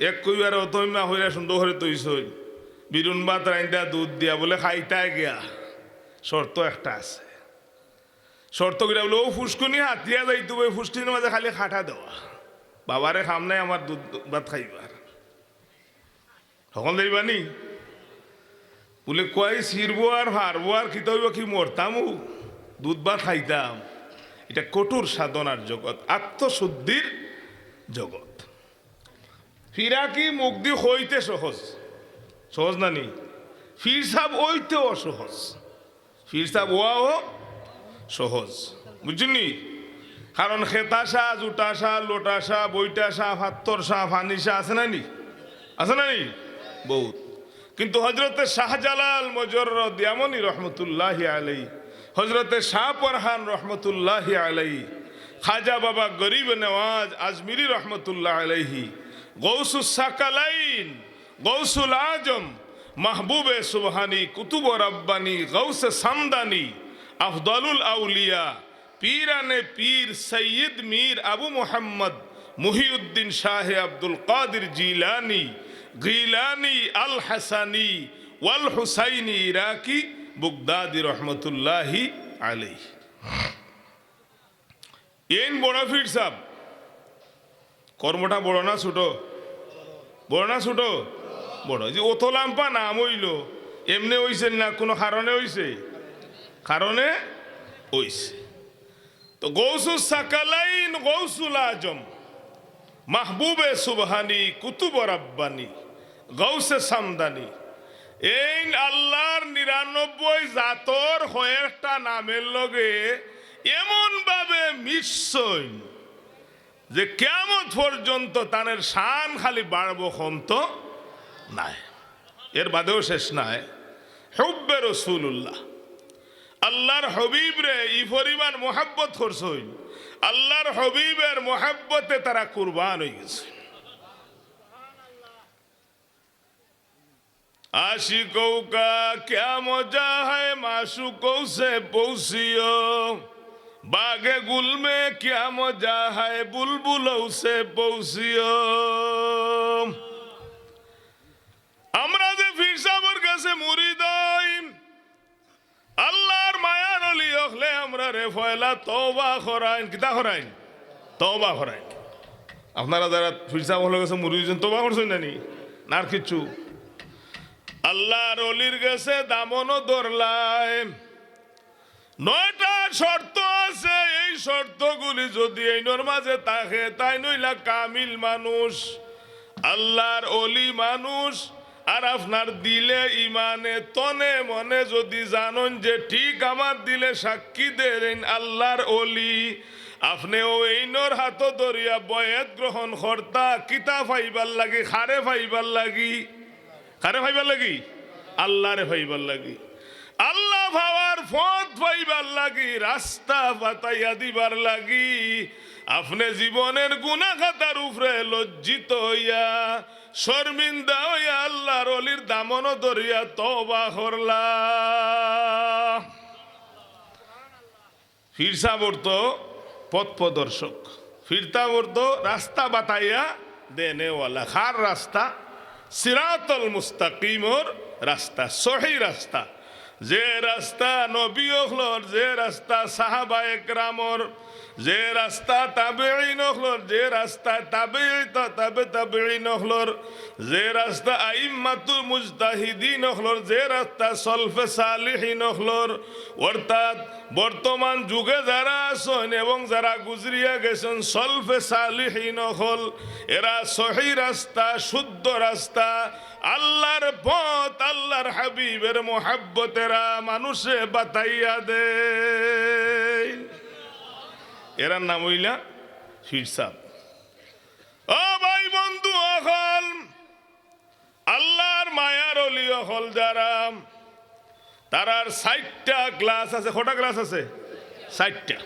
এক কইবার অতইমা হইরা সুন্দর করে তৈছই বিরুন ভাত রাইন্দা দুধ দিয়া বলে, খাইতাই গিয়া। শর্ত একটা আছে। শর্ত করে বলে, ও ফুসকুনি হাতিয়া যাইতো ওই ফুসকির মাঝে খালি খাটা দেওয়া। বাবারে খাম নাই আমার দুধ ভাত খাইবার। তখন দেখবানি বলে, কয় সিরবো আর হারবো আর কি তৈব, কি মরতামু? দুধ ভাত খাইতাম। এটা কঠোর সাধনার জগৎ, আত্মশুদ্ধির জগৎ। ফিরা কি মুগ্ধি হইতে সহজ? সহজ না নি ফির সাহ ওইতে অসহজ। ফির সাহ ওয়াও সহজ। বুঝলি কারণ খেতাসা জুটাসা লোটাসা বইটাসা ফাত্তরসা ফানিসা আছে না নি? আছে না নি? বহুত। কিন্তু হজরতে শাহজালাল মজর দিয়ামনি রহমতুল্লাহ আলাই হজরতে শাহ পরহান রহমতুল্লাহ আলাই খাজা বাবা গরিব নওয়াজ আজমিরি রহমতুল্লাহ আলাইহি। গৌসুস সাকালাইন গৌসুল আজম মাহবুবে সুবহানি, কুতুব রব্বানি, গৌস সামদানি, আফদলুল আউলিয়া, পীরানে পীর সৈয়দ মীর আবু মোহাম্মদ, মুহিউদ্দিন শাহে আব্দুল কাদির জিলানি, গিলানি আল হাসানি, ওয়াল হুসাইনি ইরাকি, বুগদাদি রহমতুল্লাহি আলাই এন বড় ফির সাহ কর্মটা বড় না, ছোট? বড় না ছোট। বড় যে ওতলাম্পা নাম হইল, এমনি হইছে না, কোনো কারণে হইছে? কারণে হইছে। তো গৌসুল সাকালাইন গৌসুল আজম, মাহবুবে সুবহানি কুতুব রাব্বানি, গৌসে সামদানি। এই আল্লাহর নিরানব্বই জাতর কয়েকটা নামের লগে এমন ভাবে মিশছইন যে কেমন পর্যন্ত তানের শান খালি বাড়বো হন্ত নাই। এর বাদেও শেষ নাই। হব্বে রসুল্লাহ আল্লাহর হবিব রে, ই পরিমাণ মোহাব্বত করছ। আল্লাহর হবিবের মোহাব্বতে তারা কুরবান হয়ে গেছে। আসি কৌকা ক্যা মজা হয় মাসু কৌসে পৌষিয় बागे गुल में क्या मजा है बुलबुलों से पौसियो আমরা যে ফির সাহেবের কাছে মুরিদ হই, আল্লাহর মায়ার অলি হলে আমরা রে ফয়লা তওবা করাইন কিতা করাইন তওবা করাইন আপনারা যারা ফির সাহেবের কাছে মুরিদ হইছেন, তওবা করছেন না নি না আর কিচ্ছু আল্লাহর অলির গেছে দামনও ধরলায় নয়টা শর্ত আছে এই শর্তগুলি যদি এই মাঝে থাকে, তাই নইলা কামিল মানুষ, আল্লাহর অলি মানুষ, আর আপনার দিলে ইমানে তনে মনে যদি জানন যে ঠিক আমার দিলে সাক্ষী দেন আল্লাহর অলি আপনি ও এইনর হাত ধরিয়া বয়েত গ্রহণ কর্তা, কিতা ফাইবার লাগি, খারে ফাইবার লাগি কারে ভাইবার লাগি? আল্লাহরে ভাইবার লাগি। আল্লাহ ভাবার পথ ভাইবার লাগি, রাস্তা বাতাইয়া দিবার লাগি। আপনি জীবনের গুণাখাতার উপরে লজ্জিত হইয়া, শর্মিন্দা হইয়া আল্লাহর অলির দামন ধরিয়া তবা করলা। ফিরসা বর্ত পথ প্রদর্শক। ফিরতা বর্ত রাস্তা বাতাইয়া দেনেওয়ালা। খার রাস্তা, সিরাতল মুস্তাকিমর রাস্তা, সহি রাস্তা। যে রাস্তা নবী যে রাস্তা সাহাবা একরামর যে রাস্তা তাবেই নহলর যে রাস্তা তাবে তাবে তাবেই নহলর যে রাস্তা আইম্মাতুল মুজতাহিদিন নহলর যে রাস্তা সলফে সালিহি নহলর অর্থাৎ বর্তমান যুগে যারা আছেন এবং যারা গুজরিয়া গেছেন, সলফে সালিহি নহল এরা সহি রাস্তা, শুদ্ধ রাস্তা, আল্লাহর পথ, আল্লাহর হাবিবের মোহাব্বতেরা মানুষে বাতাইয়া দেয়। এরার নাম হইলা শিরসাব ও ভাই বন্ধু অহল আল্লাহর মায়ার অলি অহল যারা তারার ষাটটা ক্লাস আছে। কটা ক্লাস আছে? ষাটটা।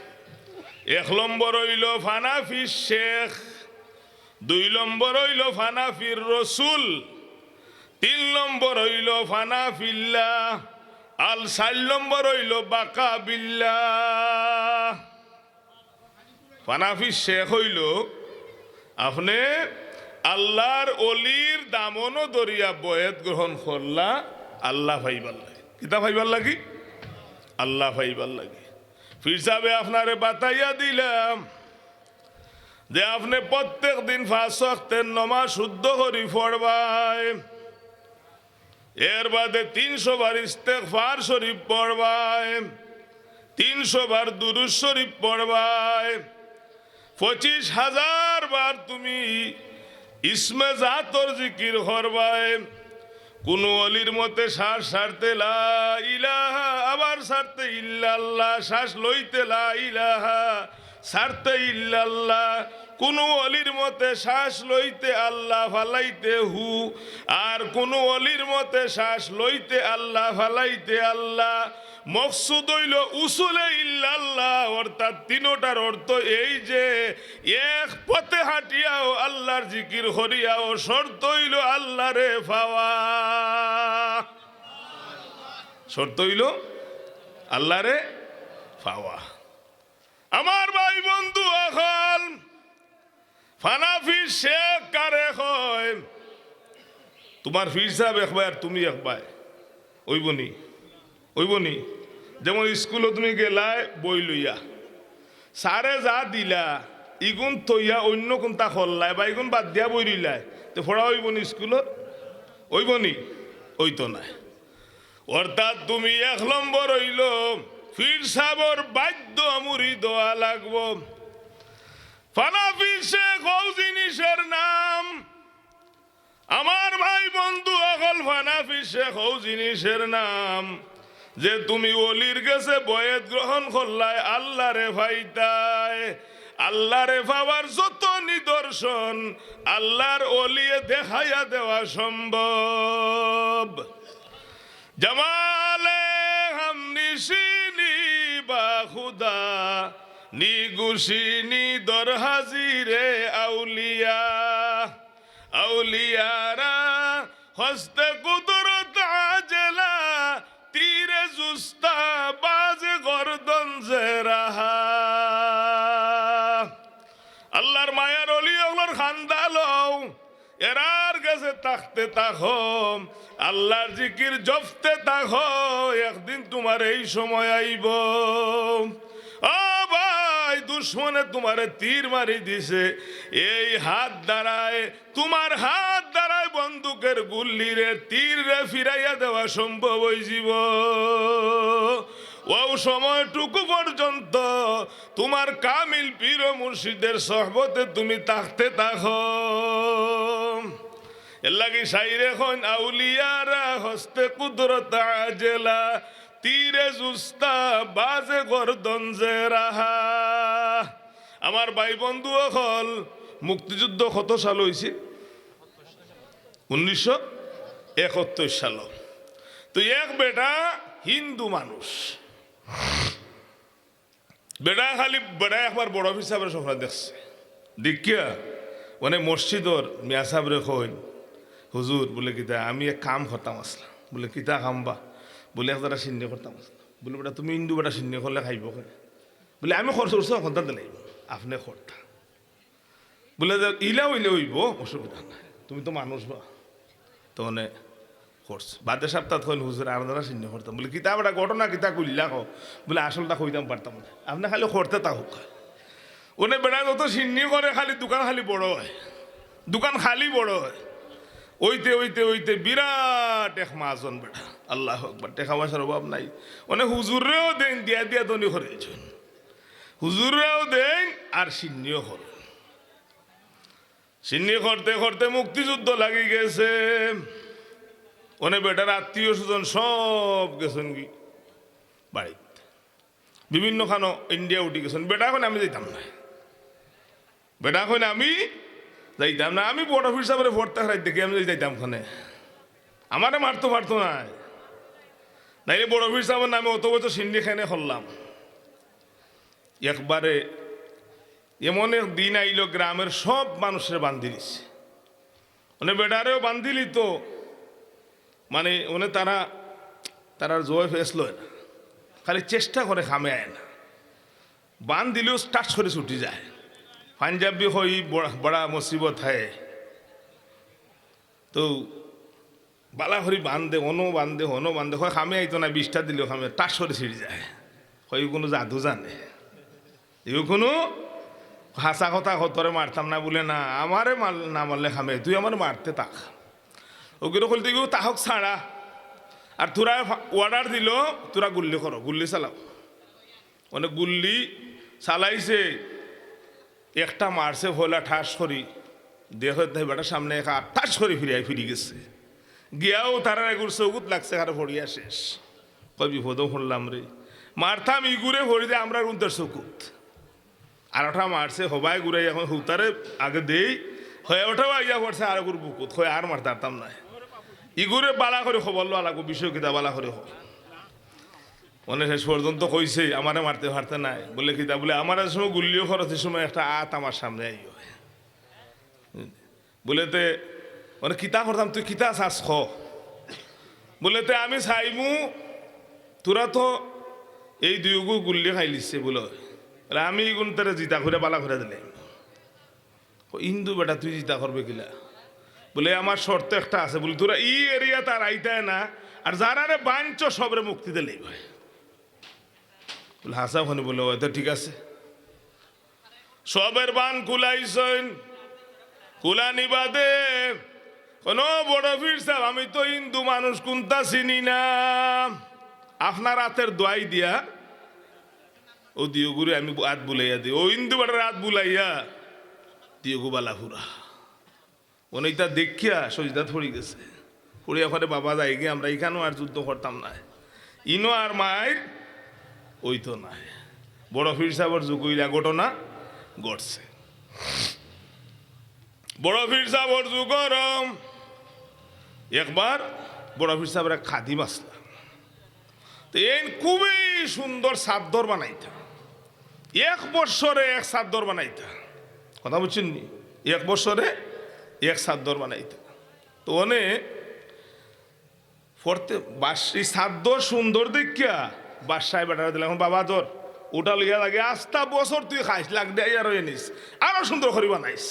এক নম্বর হইল ফানাফি শেখ, দুই নম্বর হইল ফানাফির রসুল, তিন নম্বর হইল ফানাফিল্লা আল চার নম্বর হইল বাকা বিল্লা ফানাফি শেখ হইল, আপনি আল্লাহর অলির দামনও দরিয়া বয়েত গ্রহণ করলা, আল্লাহ ভাইবার লাগে। কিতা ভাইবার লাগি? আল্লাহ ভাইবার লাগে। ফির সাহেবে আপনারে বাতাইয়া দিলাম যে আপনি প্রত্যেক দিন ফাঁস ওয়াক্তের নমা শুদ্ধ করি পড়বাই। এর বাদে তিনশো বার ইস্তেগফার শরীফ পড়বাই। তিনশো বার দুরুজ শরীফ পঁচিশ হাজার বার তুমি ইসমে জাতর জিকির করবাই। কোন অলির মতে শ্বাস সারতে ইলাহা, আবার সারতে ইল্লাল্লাহ, শ্বাস লইতে ইলাহা, সারতে ইল্লাল্লাহ। কোন অলির মতে শ্বাস লইতে আল্লাহ ফালাইতে হু, আর কোন অলির মতে শ্বাস লইতে আল্লাহ ফালাইতে আল্লাহ। মকসুদ হইল উসুলে ইল্লাল্লাহ, অর্থাৎ তিনোটার অর্থ এই যে, এক পথে হাঁটিয়াও আল্লাহর জিকির হরিয়াও শর্ত হইল আল্লাহ রে ফাওয়া শর্ত হইল আল্লাহ রে ফাওয়া আমার ভাই বন্ধু এখন ফানাফি শেখ কারে হয় তোমার ফির সাহেব একবার, তুমি একবার ওইবনি ওইবনি যেমন স্কুলে তুমি গেলায় বই লইয়া। সারে যা দিলা ইগুন তৈয়া অন্য কোনটা খল্লায় বা ইগুন বাদ দিয়া বই রইলায় তো ফোড়া হইবনি স্কুলত? ওইবনি ওই তো নাই। অর্থাৎ তুমি এক নম্বর হইল, ফির সাবর বাদ্য আমুরি দোয়া লাগব। ফানাফি হও জিনিসের নাম। আমার ভাই বন্ধু অকল ফানাফি শেখ হও জিনিসের নাম। যে তুমি অলির গেছে বয়েত গ্রহণ করলায় আল্লাহ রে ভাইতায় আল্লাহ রে পাওয়ার যত নিদর্শন, আল্লাহর অলিয়ে দেখাইয়া দেওয়া সম্ভব। জমালে হাম নিশিনি বা খুদা নিগুশিনি দর হাজিরে আউলিয়া। আউলিয়ারা হস্তে আজলা জুস্তা বাজ গর্দন জেরাহা আল্লাহর মায়ার অলি ওগুলোর খান্দালও এরার কাছে তাকতে তাকম। আল্লাহর জিকির জপতে তাক, একদিন তোমার এই সময় আইব। ও ভাই দুশ্মনে তোমারে তীর মারি দিছে। এই হাত দ্বারায়, তোমার হাত দ্বারায় বন্দুকের গুল্লি রে তীর রে ফিরাইয়া দেওয়া সম্ভব হইଯିব ও সময়টুকু পর্যন্ত তোমার কামিল পীর মুর্শিদের সহবতে তুমি তাকতে তাক এর লাগি সাইরে খন আউলিয়ারা, হস্তে কুদরত আজেলা তীরে জুস্তা বাজে গর্দন যে রাহা। আমার ভাই বন্ধু হল মুক্তিযুদ্ধ কত সাল হয়েছে উনিশশো একাত্তর সাল। তো এক বেটা হিন্দু মানুষ। বেটা খালি, বেটা একবার বড় হিসাবে সফরা দেখছে। দেখিয়া মানে মসজিদর মিয়া সাহেব কইন হুজুর বলে কিতা, আমি এক কাম করতাম আসলাম। বলে, কিতা কাম বা? বলে একটা চিহ্ন করতাম বলে বেটা, তুমি ইন্দু বেটা চিহ্ন করলে খাইব বলে, আমি খরচ করছ ঘণ্টা দিলে আপনি খরতা বলে ইলা হইলে হইব, অসুবিধা নাই। তুমি তো মানুষ বা। তো মানে খরচ বাদে সপ্তাহ হইল হুজুর আপনারা চিহ্ন করতাম বলে কিতা বেটা ঘটনা কিতা কইলা কো বলে আসলটা কইতাম পারতাম না আপনি খালি করতে তা হোক ওনে বেড়া যত চিহ্নি করে খালি দোকান খালি বড় হয়। দোকান খালি বড় হয়। ওইতে ওইতে ওইতে বিরাট এক মাজন বেটা আল্লাহ একবার টেকা পয়সার অভাব নাই। মানে হুজুরেও দেন, দিয়া দিয়া দনি করেছেন হুজুরেও দেন আর সিন্নিও করেন সিন্নি করতে করতে মুক্তিযুদ্ধ লাগি গেছে। ওনে বেটার আত্মীয় স্বজন সব গেছেন কি? বাড়িতে। বিভিন্ন খানো ইন্ডিয়া উঠি গেছেন। বেটা এখন আমি যাইতাম না। বেটা এখন আমি যাইতাম না, আমি বড় অফিস সাহেবের ভোট থাকার দেখি আমি যাইতাম ওখানে। আমারে মারতো মারতো না। নাইলে বড় অফিস সাহেবের নামে অত বছর সিন্ডি খানে করলাম। একবারে এমন এক দিন আইলো, গ্রামের সব মানুষের বান্ধি দিছে। মানে বেটারেও বান্ধিলি তো। মানে মানে তারা তারা জয় ফেসল না খালি চেষ্টা করে খামে আয় না। বান দিলেও স্টার্ট করে ছুটি যায়। পাঞ্জাবি হই বড়া মুসিবত হয়। তো বালাহরি বান্ধে অনো বান্ধে হনো বান্ধে হয় খামে আইতো না বিষটা দিলেও খামে টাস করে ছিঁড়ে যায়। হয় কোনো জাদু জানে। এও কোনো হাসা কথা হতরে মারতাম না বলে না, আমারে মার না মারলে খামে, তুই আমার মারতে তাক ওগুলো খুলতে গিয়েও তাহক ছাড়া। আর তোরা অর্ডার দিল, তোরা গুল্লি করো, গুল্লি চালাও। মানে গুল্লি চালাইছে। একটা মারছে হলা ঠাস করি। দেহ বেটার সামনে একা ঠাস করে ফিরিয়ে ফিরি গেছে। গিয়াও তারা এগুর চৌকুত লাগছে আর ভরিয়া শেষ। কই বিপদও শুনলাম রে। মারতাম ইগুরে ভরি দে আমরা উন্তর চৌকুত আর ওটা মারছে হবাই ঘুরে এখন হুতারে আগে দেই। হয়ে ওঠাও আইয়া পড়ছে আর এগুর বুকুত। হয়ে আর মারতাম নাই ইগুরে বালা করে খবর লো, আলাগো বিষয় কিতা বালা করে হোক মনে শেষ পর্যন্ত কইছে, আমারে মারতে পারতে নাই। বলে, কিতা? বলে, আমার সময় গুল্লিও খরচের সময় একটা আত আমার সামনে আইও। বলে, তে মানে কিতা করতাম? তুই কিতা চাস খ বলে, তে, আমি চাইমু, তোরা তো এই দুইগু গুল্লি খাই লিছে বলে। আমি এগুন তারা জিতা করে, বালা করে দিলে। ইন্দু বেটা, তুই জিতা করবে কিলা? বলে আমার শর্ত একটা আছে। বলে, তোরা ই এরিয়া তার আইতায় না, আর যারা বাঞ্চ সবরে মুক্তি দিলেই ভাই বলে হাসা ফোনে বলে হয়তো ঠিক আছে। সবের বান কুলাইছেন। কুলানি বাদে কোনো বড় ফির সাহেব, আমি তো হিন্দু মানুষ কোনটা চিনি না। আপনার হাতের দোয়াই দিয়া ও দিওগুরে আমি হাত বুলাইয়া দিই। ও হিন্দু বেটার হাত বুলাইয়া দিওগু বালা ফুরা অনেকটা দেখিয়া সজিদা থরি গেছে। ফুড়িয়া ফলে বাবা যাই গিয়ে আমরা এখানেও আর যুদ্ধ করতাম না। ইনো আর মায়ের ওই তো নাই বড় ফির সাহেবের যুগইলা ঘটনা ঘটছে। বড় ফির সাহেবর যুগরম একবার বড় ফির সাহেবরা খাদি মাসলা তো এই খুবই সুন্দর সাদ্দর বানাইতা। এক বৎসরে এক সাদ্দর বানাইতা। কথা বুঝছেন নি? এক বছরে এক সাদ্দর বানাইতা। তো অনে পড়তে বাসি সাদ্য সুন্দর দেখিয়া বাসায় বেটারা দিলাম বাবা তোর ওটা লইয়া লাগে, আস্তা বছর তুই খাইস, লাগ দেয় আর এনিস আরও সুন্দর করে বানাইস।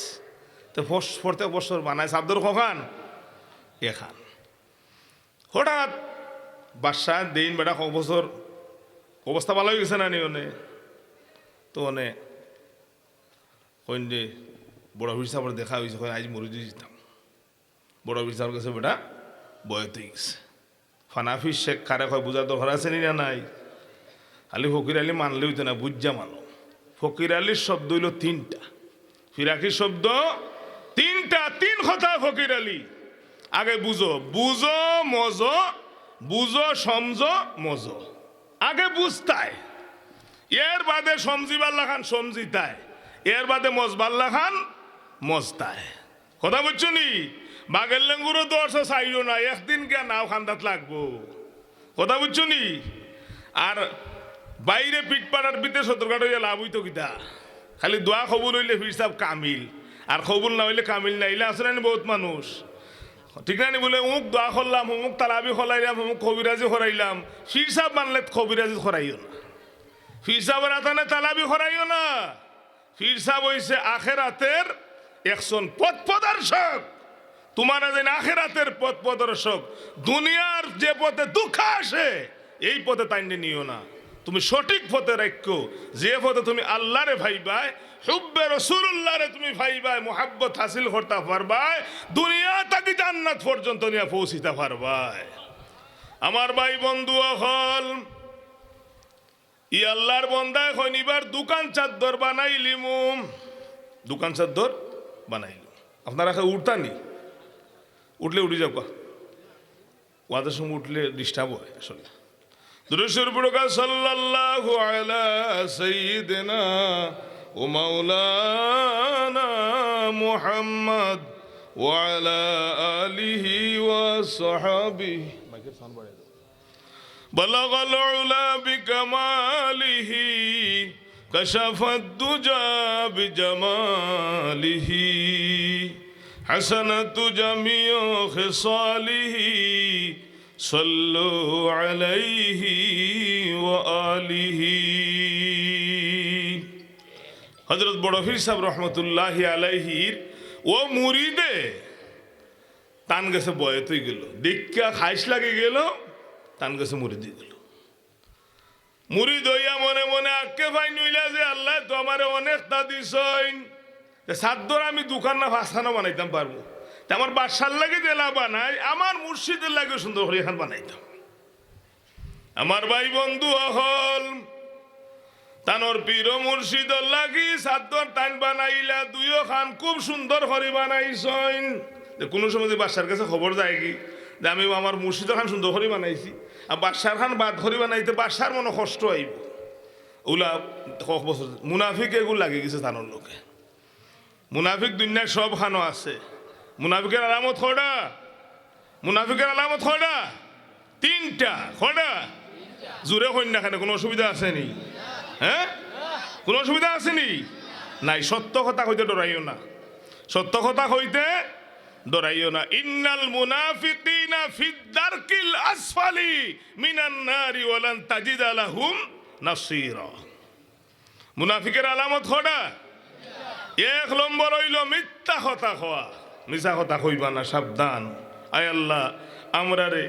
তো প্রত্যেক বছর বানাই সাদ্দর কখান এখান হঠাৎ বাসা দিন বেটা ক বছর, অবস্থা ভালো হয়ে গেছে না নি অনে তো অনে কইন যে, বড় অফিস সাহেবের দেখা হয়েছে আজ মরে যেতাম। বড় অফিস সাহেবের কাছে বেটা বয়তে গেছে। ফানাফিস শেখ কারে কয়, বুঝার দরকার আছে না নাই? খালি ফকির আলী মানলে হইতো না, বুঝা মানো। ফকির আলীর শব্দ হইল তিনটা। ফিরাকির শব্দ, তিনটা, তিন কথা ফকির আলী। আগে বুঝো বুঝো, মজ, বুঝো, সমঝ, মজ। আগে বুঝতায়। এর বাদে সমজিবাল্লা খান সমজিতায় এর বাদে মজবাল্লা খান মজতায়। কথা বুঝছ নি? বাগের লেঙ্গুরও চাইও না একদিন কে নাও খান্দাত লাগবো। কথা বুঝছ নি? আর বাইরে পিট পাড়ার ভিতরে সতর্কাট হইয়া লাভ হইতো কিতা। খালি দোয়া খবর হইলে ফিরসাব কামিল। আর খবর না হইলে কামিল না হইলে আসলে বহুত মানুষ? ঠিক না বলে, অমুক দোয়া করলাম অমুক তালাবি খলাইলাম, অমুক কবিরাজি খরাইলাম ফিরসাব মানলে কবিরাজি খরাইও না। ফিরসাবের আতানে তালাবি খরাইও না। ফিরসাব হইছে আখেরাতের একজন পথ প্রদর্শক তোমার যেন আখেরাতের পথ প্রদর্শক দুনিয়ার যে পথে দুঃখ আসে, এই পথে তাইনে নিও না। তুমি সঠিক পথে রাখো। যে পথে তুমি আল্লাহরে ভাইবাই হুব্বে রসুল্লাহরে তুমি ভাইবাই মোহাব্বত হাসিল করতে পারবাই দুনিয়া তাকে জান্নাত পর্যন্ত নিয়ে পৌঁছিতে পারবাই আমার ভাই বন্ধু হল ই আল্লাহর বন্দায় হইনিবার দোকান চাদ্দর বানাইলিমু। দোকান চাদ্দর বানাইলু আপনারা খাই উঠতানি? উঠলে উঠে যাও ওয়াদের সময় উঠলে ডিস্টার্ব হয় আসলে। দুরুশ্বর পুরকা সাল্লাল্লাহু আলা সাইয়্যিদিনা ও মাওলানা মুহাম্মদ ওয়া আলা আলিহি ওয়া সাহাবিহি মাইকের সাউন্ড বাড়িয়ে দাও بلغ العلا بكماله كشف الدجى بجماله حسنة جميع خصاله صلوا عليه وآله হজরত বড় ফির সাহেব রহমতুল্লাহ আলাইহির ও মুরিদে তান গেছে বয়তই গেল দীক্ষা খাইস লাগে গেল তান গেছে মুড়ি দিয়ে গেল মুড়ি দইয়া মনে মনে আটকে ভাই নইলা যে আল্লাহ তো আমার অনেক দাদি সইন সাদ্দর আমি দোকান না ভাসানো বানাইতাম পারবো আমার বাসার লাগে জেলা বানাই আমার মুর্শিদের লাগে সুন্দর এখান বানাইতাম আমার ভাই বন্ধু অহল, তানোর পীর মুর্শিদ লাগি সাদ্দর টাইন বানাইলা, দুইও খান খুব সুন্দর বানাইছইন যে কোনো সময় বাসার কাছে খবর যায় কি, যে আমি আমার মুর্শিদ খান সুন্দর করে বানাইছি, আর বাসার খান বাদ করে বানাইতে বাসার মনে কষ্ট আইব। ওলা বছর মুনাফিক এগুলো লাগে গেছে তানোর লোকে। মুনাফিক দুনিয়ার সব খানো আছে। মুনাফিকের আলামত খোড়া মুনাফিকের আলামত খোড়া তিনটা। খোড়া জোরে কইন না কেন অসুবিধা আসেনি। হ্যাঁ? কোনো অসুবিধা আসেনি? নাই, সত্য কথা কইতে ডরাইও না। সত্য কথা কইতে ডরাইও না। ইন্নাল মুনাফিকিনা ফিদ্দারকিল আসফালি মিনান নারি ওয়ালান তাজিদ লাহুম নাসীরা। মুনাফিকের আলামত খোড়া এক নম্বর হইল মিথ্যা কথা খোয়া মিছা কথা কইবা না, সাবধান। আয় আল্লাহ, আমরা রে,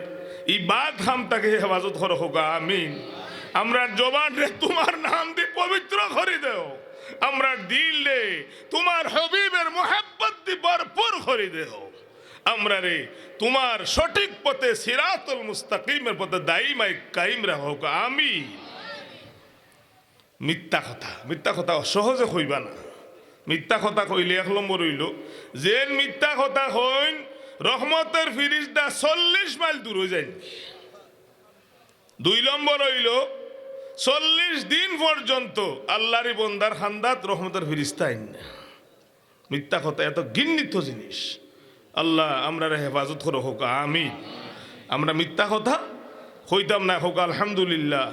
এই বাদ হামটাকে হেফাজত করো হোকা, আমিন। আমরা জবান রে, তোমার নাম দি পবিত্র করে দেও। আমরা দিল রে, তোমার হবিবের মোহাব্বত দি ভরপুর করে দেও। আমরা রে, তোমার সঠিক পথে সিরাতুল মুস্তাকিমের পথে দাইমাই কাইম রাখো আমি মিথ্যা কথা মিথ্যা কথা সহজে কইবা না। মিথ্যা কথা কইলে এক নম্বর হইল যে মিথ্যা কথা হইন, রহমতের ফিরিজদা চল্লিশ মাইল দূর হয়ে যায় দুই নম্বর হইল, চল্লিশ দিন পর্যন্ত আল্লাহরি বন্দার খান্দাত রহমতের ফিরিস্তা আইন। মিথ্যা কথা এত ঘিন্নিত জিনিস। আল্লাহ আমরা হেফাজত করো, হোক আমি আমরা মিথ্যা কথা হইতাম না, হোক, আলহামদুলিল্লাহ।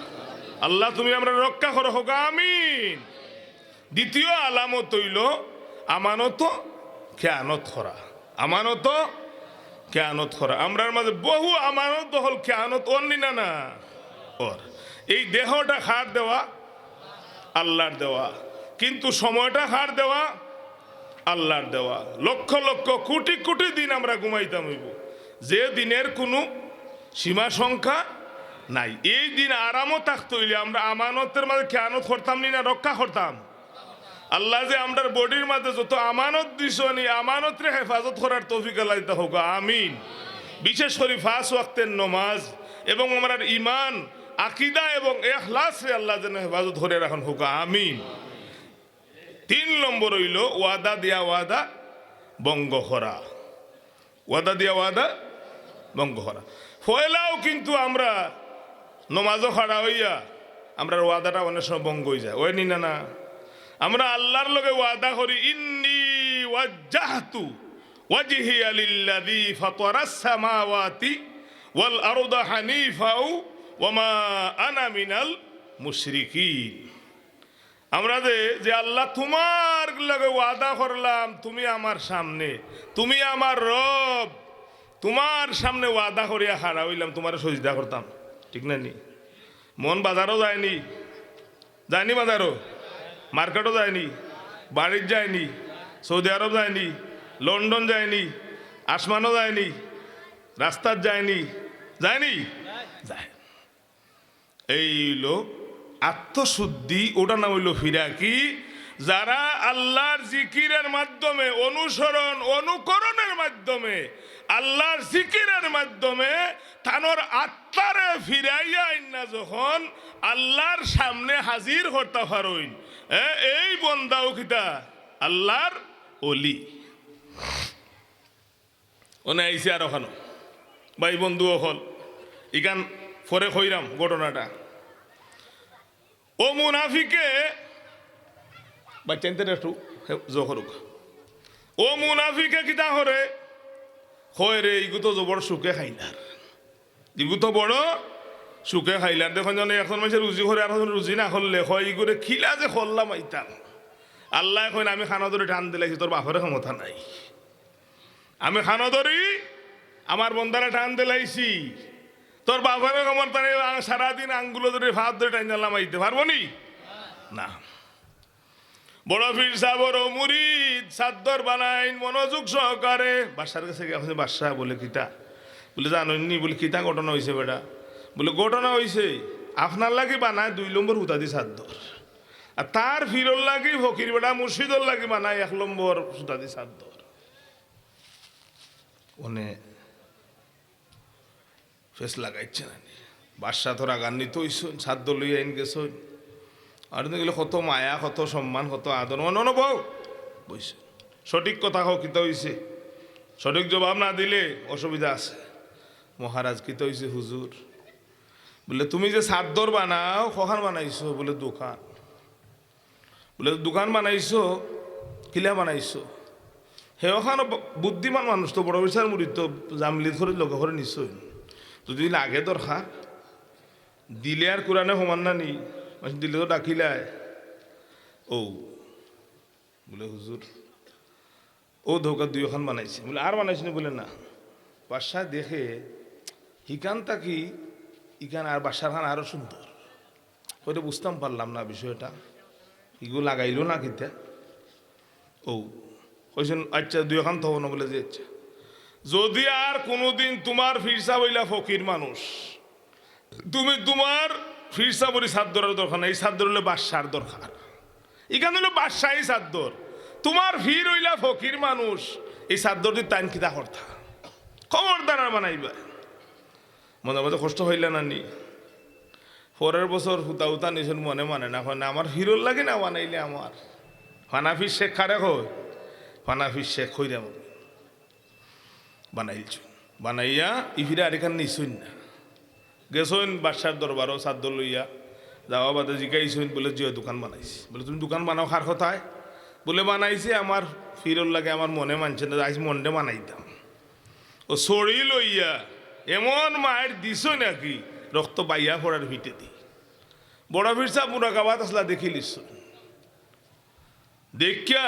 আল্লাহ তুমি আমরা রক্ষা করো, হোক, আমিন। দ্বিতীয় আলামত হইল আমানত খেয়ানত করা আমানত খেয়ানত করা আমরার মাঝে বহু আমানত হল খেয়ানত অন্যি না না। ওর। এই দেহটা হার দেওয়া, আল্লাহর দেওয়া। কিন্তু সময়টা হার দেওয়া, আল্লাহর দেওয়া। লক্ষ লক্ষ, কোটি কোটি দিন আমরা ঘুমাইতাম হইব। যে দিনের কোনো সীমা সংখ্যা নাই। এই দিন আরামও থাকতে হইলে আমরা আমানতের মাঝে খেয়ানত করতাম নি না, রক্ষা করতাম। আল্লাহ যে আমরা বডির মাঝে যত আমানত দিছ নি আমানতরে হেফাজত করার তৌফিক আল্লাহ দিতে হোক। আমিন। বিশেষ করে ফাঁস ওয়াক্তের নমাজ এবং আমার ইমান আকিদা এবং এখলাস আল্লাহ যেন হেফাজত ধরে রাখুন হোক। আমিন। তিন নম্বর হইল ওয়াদা দিয়া ওয়াদা, বঙ্গ করা ওয়াদা দিয়া ওয়াদা, বঙ্গ করা ফয়লাও কিন্তু আমরা নমাজও খাড়া হইয়া আমরা ওয়াদাটা অনেক সময় বঙ্গ হয়ে যায়। ওই নি না না। আমরা আল্লাহর লগে ওয়াদা করি, ইন্নি ওয়াজ্জাহতু ওয়াজহিয়া লিল্লাযী ফাতারাস সামাওয়াতি ওয়াল আরদা হানিফাও ওয়ামা আনা মিনাল মুশরিকিন। আমরা যে যে আল্লাহ তোমার লগে ওয়াদা করলাম, তুমি আমার সামনে, তুমি আমার রব, তোমার সামনে ওয়াদা করিয়া হারা হইলাম তোমার সজিদা করতাম। ঠিক না নি? মন বাজারও যায়নি। যায়নি বাজারও? মার্কেটও যায়নি বাড়ির যায়নি সৌদি আরব যায়নি লন্ডন যায়নি আসমানও যায়নি রাস্তার যায়নি যায়নি? যায়। এই লোক আত্মশুদ্ধি ওটা নাম হইল ফিরাকি। যারা আল্লাহর জিকিরের মাধ্যমে অনুসরণ অনুকরণের মাধ্যমে আল্লাহর জিকিরের মাধ্যমে তানোর আত্মারে ফিরাইয়া না যখন আল্লাহর সামনে হাজির করতে পারইন এই বন্দাও কিতা? আল্লাহর অলি। ওনে আইসি আর ওখানো। ভাই বন্ধু হল। ইকান ফরে খইরাম ঘটনাটা। ও মুনাফিকে বাচ্চাইতে একটু জহরুক ও মুনাফিকে কিতা করে হয় রে ইগু তো বড় সুখে ইগু তো বড় সুখে খাইলার দেখুন জানে, এখন মানুষের রুজি করে আর এখন রুজি না করলে হয় ইগুরে খিলা যে করলাম আইতাম আল্লাহ এখন, আমি খানা ধরে টান দিলাইছি তোর বাপের ক্ষমতা নাই। আমি খানা ধরি আমার বন্ধারা টান দিলাইছি তোর বাবার ক্ষমতা তারে সারাদিন আঙ্গুলো ধরে ভাত ধরে টান দিলাম আইতে পারব নি? না। বড় পীর সাবর মুরিদ সাদ্দর বানাইন, মনোযোগ সহকারে বাসার কাছে বাসা বলে, কিতা? বলে জানেননি বলে, কিতা ঘটনা হয়েছে বেটা। বলে, ঘটনা হয়েছে আপনার লাগি বানায় দুই নম্বর হুতাদি সাদ্দর। আর তার ফিরল লাগি ফকির বেটা মুর্শিদর লাগি বানায় এক নম্বর হুতাদি সাদ্দর। ওনে ফেস লাগাইছে না বাদশা তোরা গান্বিত হইছুন সাদ্দ লইয়া আইন গেছুন। আর গেলে কত মায়া, কত সম্মান, কত আদর মন অনুভব বইছে সঠিক কথা হোক কিতা হইছে। সঠিক জবাব না দিলে অসুবিধা আছে। মহারাজ কিতা হইছে, হুজুর। বলে, তুমি যে সাদ্দর বানাও, কখন বানাইছো? বলে, দোকান। বলে, দোকান বানাইছো, কিলা বানাইছো? হে, ওখানে বুদ্ধিমান মানুষ তো, বড় বিচার মুড়ি তো জামলি করে লোক করে নিশ্চয় যদি লাগে দরকার, দিলে আর কোরআনে সমান না নি দিলে তো ডাকিলাই ও, বলে, হুজুর, ও ধোকা দুই ওখান বানাইছে। বলে, আর বানাইছে বলে, না। বাসায় দেখে হিকান তাকি ইকান আর বাসার খান আরও সুন্দর। ওইটা বুঝতাম পারলাম না বিষয়টা। ইগো লাগাইলো না কিতা ও, কইছেন আচ্ছা দুই এখন তখন বলে যে আচ্ছা যদি আর কোনোদিন তোমার ফিরসা বইলা ফকির মানুষ, তুমি তোমার ফিরসা বলি সাদ্দরের দরকার নাই, এই সাদ্দর হলে বাদশার দরকার। এখানে হলো বাদশাহী সাদ্দর। তোমার ফির হইলা ফকির মানুষ, এই সাদ্দর দিয়ে টাইম কিতা করতা খবরদার বানাইবা। মনে মধ্যে কষ্ট হইলে না নি। পরের বছর হুতা হুতা নিছেন মনে মানে না হয় না আমার হিরোর লাগে না বানাইলে আমার। ফানাফির শেখ খারে হয় ফানাফির শেখ হইরা মনে? বানাইছ বানাইয়া ইফিরে আর এখানে নিছুন না। গেছইন বাদশার দরবারও সাদ্দ লইয়া। যাওয়া বাদে জিকাইছইন বলে জিও দোকান বানাইছি। বলে, তুমি দোকান বানাও খার কথায়? বলে, বানাইছে আমার ফিরর লাগে, আমার মনে মানছে না, আজ মনটা বানাইতাম। ও সরি লইয়া এমন মায়ের দিছ নাকি? রক্ত বাইয়া পড়ার ভিটে দি। বড় ফিরসা মুরাকাবাদ আসলা দেখিলিস দেখিয়া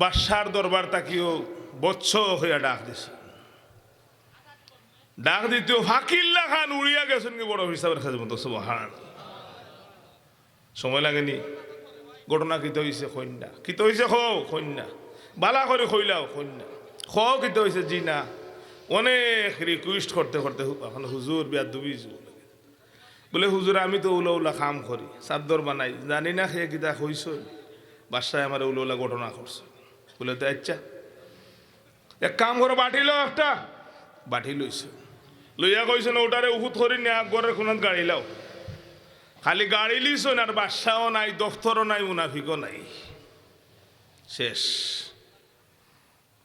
বাদশার দরবার তাকিও বৎস হইয়া ডাক দিছ। ডাক দিতেও ফাকিল্লা খান উড়িয়া গেছেন কি বড় হিসাবের কাছে মতো সুবহান সময় লাগেনি। ঘটনা কিতে হয়েছে কন্যা কিতে হয়েছে খো কন্যা বালা করে খইলাও কন্যা খ কিতে হয়েছে জি না। অনেক রিকুয়েস্ট করতে করতে এখন হুজুর বিয়া দুবি বলে, হুজুর, আমি তো উলা উলা কাম করি, চাদর বানাই। জানি না সে কিতা হইছ বাসায় আমার উলা উলা ঘটনা করছে বলে, তো আচ্ছা। এক কাম করে, বাটি লো একটা। বাটি লইছে। লইয়া কইছে, না, ওটারে উহুত করি নে ঘরের কোনাত গাড়ি লাও। খালি গাড়ি লিছ আর বাসাও নাই, দফতরও নাই, মুনাফিকও নাই। শেষ।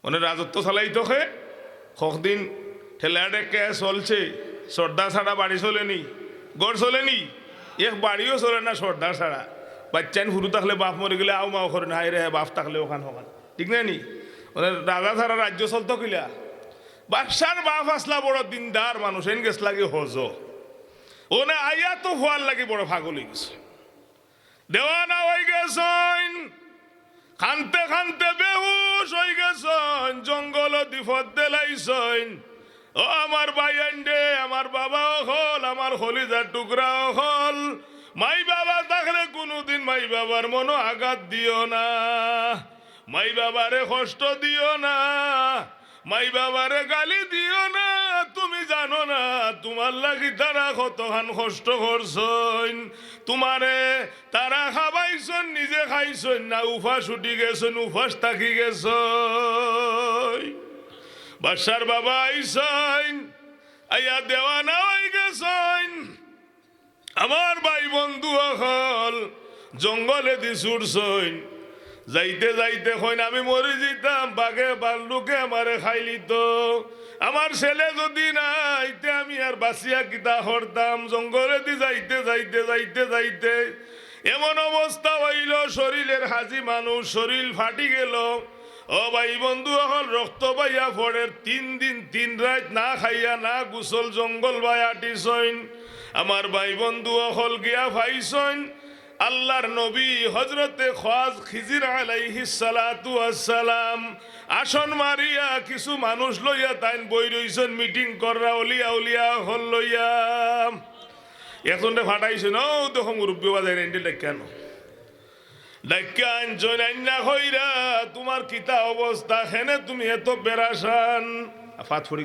মানে রাজত্ব চালাই তোকে কদিন ঠেলা ডেকে চলছে? সর্দার ছাড়া বাড়ি চলেনি। গড় চলেনি? এক বাড়িও চলে না সর্দার ছাড়া। বাচ্চান হুরু থাকলে বাপ মরে গেলে আও মাও করে না রে বাপ থাকলে ওখান ওখান ঠিক না নি? মানে রাজা ছাড়া রাজ্য চলতো কিলা? বাদশার বাপ আসলা বড় দিনদার মানুষ এন গেছ লাগে হজ। ওনে আইয়া তো হওয়ার লাগে বড় ফাগল হয়ে গেছে দেওয়ানা হয়ে গেছেন খানতে খানতে বেহুশ হয়ে গেছেন জঙ্গল দিফত দেলাইছেন ও আমার ভাই আন্ডে, আমার বাবা হল, আমার হলিদার টুকরা হল। মাই বাবা থাকলে কোনোদিন মাই বাবার মনো আঘাত দিও না। মাই বাবারে কষ্ট দিও না। মাই বাবারে গালি দিও না। তুমি জানো না, তোমার লাগি তারা কতখান কষ্ট করছইন তোমারে, তারা খাবাইছন, নিজে খাইছন, না উফাস উঠি গেছন, উফাস থাকি গেছ বাসার বাবা আইসইন আইয়া দেওয়ানা হয়ে গেছইন আমার ভাই বন্ধু হল জঙ্গলে দি ছুটছইন যাইতে যাইতে হইন আমি মরে যেতাম বাঘে বাল্লুকে আমারে খাইলি তো। আমার ছেলে যদি নাইতে আমি আর বাসিয়া কিতা হরতাম? জঙ্গলে দি যাইতে যাইতে যাইতে যাইতে। এমন অবস্থা হইল, শরীরের হাজি মানুষ শরীর ফাটি গেল। ও ভাই বন্ধু হল রক্ত পাইয়া ফড়ের তিন দিন, তিন রাত না খাইয়া, না গুসল, জঙ্গল বাই আটিসইন আমার ভাই বন্ধু হল গিয়া ফাইসইন আল্লাহর নবী হজরতে খাজ খিজির আলাইহি সালাতু আসসালাম আসন মারিয়া কিছু মানুষ লইয়া তাইন বই রইছেন, মিটিং কররা, অলিয়া উলিয়া, হল লইয়া। এখন ফাটাইছেন ও দেখো মুরব্বী বাজার এন্ডিটা কেন ডাক্কা আনছন আইনা হইরা, তোমার কিতা অবস্থা? হেনে তুমি এত বেড়াসান ফাত ফাত পড়ি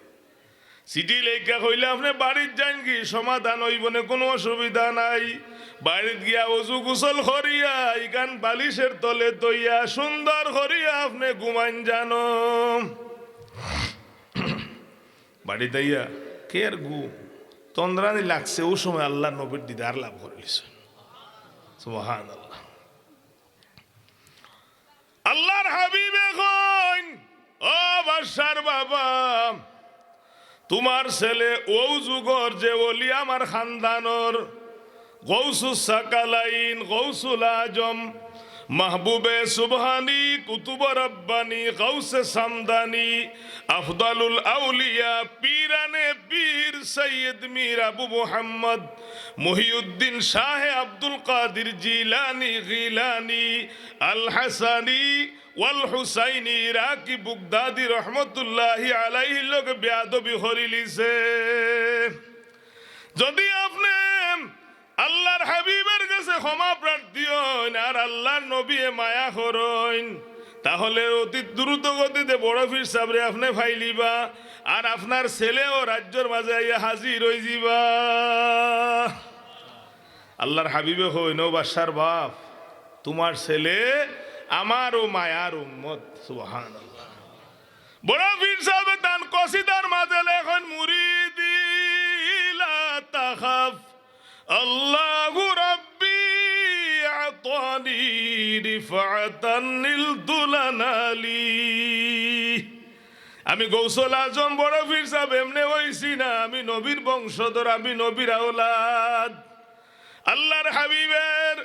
চিঠি লেখা কইলে আপনি বাড়ির যান কি? সমাধান হইব না কোনো অসুবিধা নাই। বাড়িত গিয়া অজু গুসল করিয়া ইকান বালিশের তলে তৈয়া সুন্দর করিয়া আপনি ঘুমান জানো। বাড়িতে ইয়া কে আর গু তন্দ্রানি লাগছে, ও সময় আল্লাহ নবীর দিদার লাভ করিস সুবহান আল্লাহ আল্লাহর হাবিব এখন ও বাদশার বাবা। তোমার ছেলে ও যুগর যে ওলি আমার খানদানর। গৌসুস সাকালাইন গৌসুল আজম মাহবুবে সুবহানি, কুতুব রব্বানি, গৌসে সামদানি। আফদালুল আউলিয়া, পীরানে পীর সৈয়দ মীর আবু মুহাম্মদ। মহিউদ্দিন শাহে আব্দুল কাদির জিলানি, গিলানি, আল হাসানি, ওয়াল হুসাইনি, রাকি বুগদাদি রহমতুল্লাহি আলাইহি লোক বেয়াদবি হরিলিছে যদি আপনি আল্লাহর হাবিবের কাছে ক্ষমা প্রার্থী হইন আর আল্লাহর নবী মায়া করইন তাহলে অতি দ্রুত গতিতে বড় ফির সাবরে আপনি ফাইলিবা। আর আপনার ছেলেও রাজ্যের মাঝে আইয়া হাজির হই যাবা আল্লাহর হাবিবে হইন বাসার বাপ, তোমার ছেলে আমারও মায়ার উম্মত সুবহান বড় ফির সাহেব তান কসিদার মাঝে লেখন, মুরিদি লা তাখাফ, আল্লাহ রাব্বি আতানি রিফাতান নিলতুলানালি আমি গৌসল আজম, বড় ফির সাহেব, এমনি হইছি না। আমি নবীর বংশধর, আমি নবীর আওলাদ। আল্লাহর হাবিবের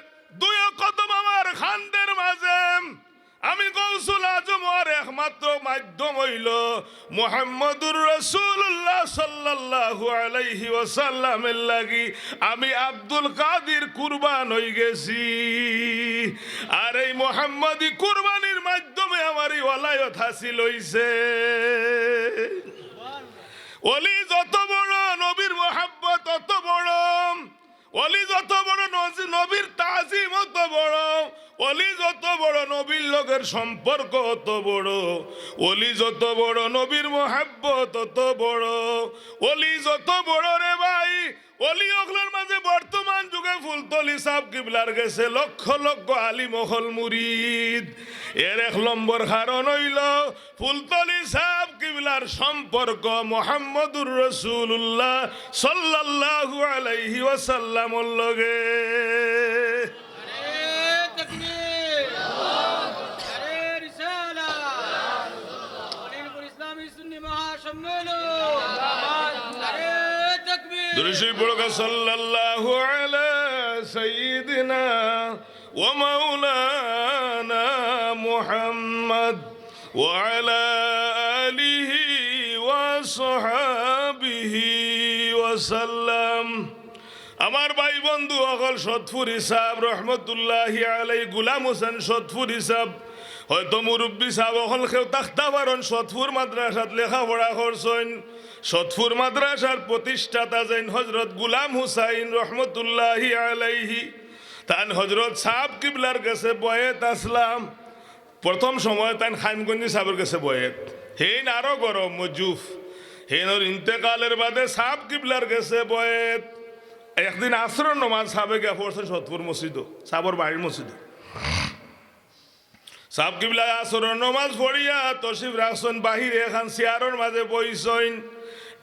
দুই কদম আমার খানদের মাঝে আমি গৌসুল আজম একমাত্র মাধ্যম হইল মোহাম্মদুর রসুল্লাহ সাল্লাল্লাহু আলাইহি ওয়াসাল্লামের লাগি। আমি আব্দুল কাদির কুরবান হই গেছি। আর এই মোহাম্মদী কুরবানির মাধ্যমে আমার এই ওলায়ত হাসিল হইছে। অলি যত বড় নবীর মোহাব্বত তত বড়। অলি যত বড় নবীর তাজিম অত বড়। অলি যত বড় নবীর লোকের সম্পর্ক অত বড়। অলি যত বড় নবীর মোহাব্বত, তত বড়। অলি যত বড় রে ভাই, অলি অগলার মাঝে বর্তমান যুগে ফুলতলি সাব কিবলার গেছে লক্ষ লক্ষ আলী মহল মুরিদ। এর এক নম্বর কারণ হইল ফুলতলি সাব কিবলার সম্পর্ক মোহাম্মদুর রসুল্লাহ সাল্লাল্লাহু আলাইহি ওয়াসাল্লামর লগে নারে তাকবীর নারে রিসালা অলিপুর ইসলামী সুন্নি মহাসম্মেলন নারে তাকবীর দৃশ্যই পড়কা সাল্লাল্লাহু আলা সাইয়্যিদিনা ওয়া মাওলানা মুহাম্মদ ওয়া আলা আলিহি আমার ভাই বন্ধু অকল সৎফুর হিসাব, রহমতুল্লাহি আলাই গুলাম হোসেন সৎফুর হিসাব। হয়তো মুরব্বী সাহেব অকল কেউ তাখতা সৎফুর মাদ্রাসাত লেখাপড়া করছেন। সৎফুর মাদ্রাসার প্রতিষ্ঠাতা যেন হজরত গুলাম হুসাইন রহমতুল্লাহি আলাইহি। তান হজরত সাহাব কিবলার কাছে বয়েত আসলাম। প্রথম সময় তান খাইমগঞ্জি সাহেবের কাছে বয়েত। হেন আরও গরম মজুফ। হেনর ইন্তেকালের বাদে সাহাব কিবলার কাছে বয়েত। একদিন আশ্রয় নমাজ সাবে গিয়া পড়ছে সতপুর মসজিদ, সাবর বাড়ির মসজিদ। সাব কিবলা আসরের নমাজ পড়িয়া তসিফ রাখছেন, বাহিরে এখান চেয়ারের মাঝে বইছেন।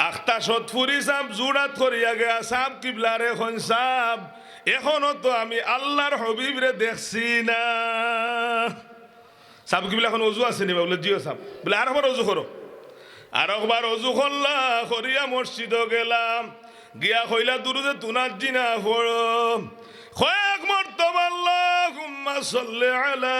আখতা সতফুরি সাপ জুড়াত করিয়া গেয়া সাব কিবলার এখন সাব এখনও তো আমি আল্লাহর হবিবরে দেখছি না। সাব কিবলা এখন অজু আছে নি? বলে জিও সাব বলে আর একবার অজু করো আর একবার অজু করলা করিয়া মসজিদ গেলাম। গিয়া কইলা দুরুদে তুনার জিনা পড়ো কয়েক মর্তবা আল্লাহুম্মা সাল্লি আলা